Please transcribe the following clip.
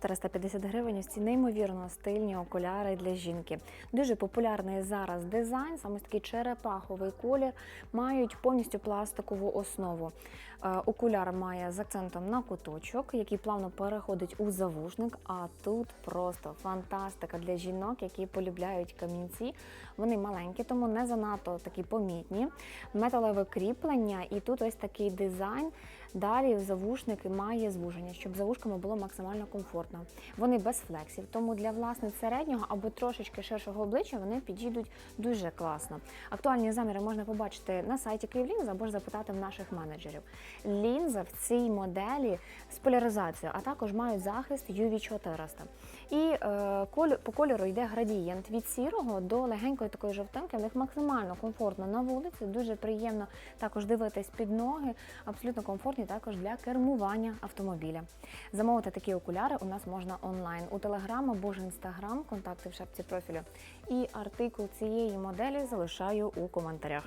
450 гривень. Ось ці неймовірно стильні окуляри для жінки. Дуже популярний зараз дизайн, саме такий черепаховий колір, мають повністю пластикову основу. Е, Окуляр має з акцентом на куточок, який плавно переходить у завушник. А тут просто фантастика для жінок, які полюбляють камінці. Вони маленькі, тому не занадто такі помітні. Металеве кріплення, і тут ось такий дизайн. Далі завушник має звуження, щоб за вушками було максимально комфортно. Вони без флексів, тому для власниць середнього або трошечки ширшого обличчя вони підійдуть дуже класно. Актуальні заміри можна побачити на сайті Київлінз або ж запитати в наших менеджерів. Лінза в цій моделі з поляризацією, а також мають захист UV400. І е, коль- по кольору йде градієнт від сірого до легенької такої жовтинки. В них максимально комфортно на вулиці, дуже приємно також дивитись під ноги, абсолютно комфортні також для кермування автомобіля. Замовити такі окуляри у нас можна онлайн у Телеграм або ж Інстаграм, контакти в шапці профілю. І артикул цієї моделі залишаю у коментарях.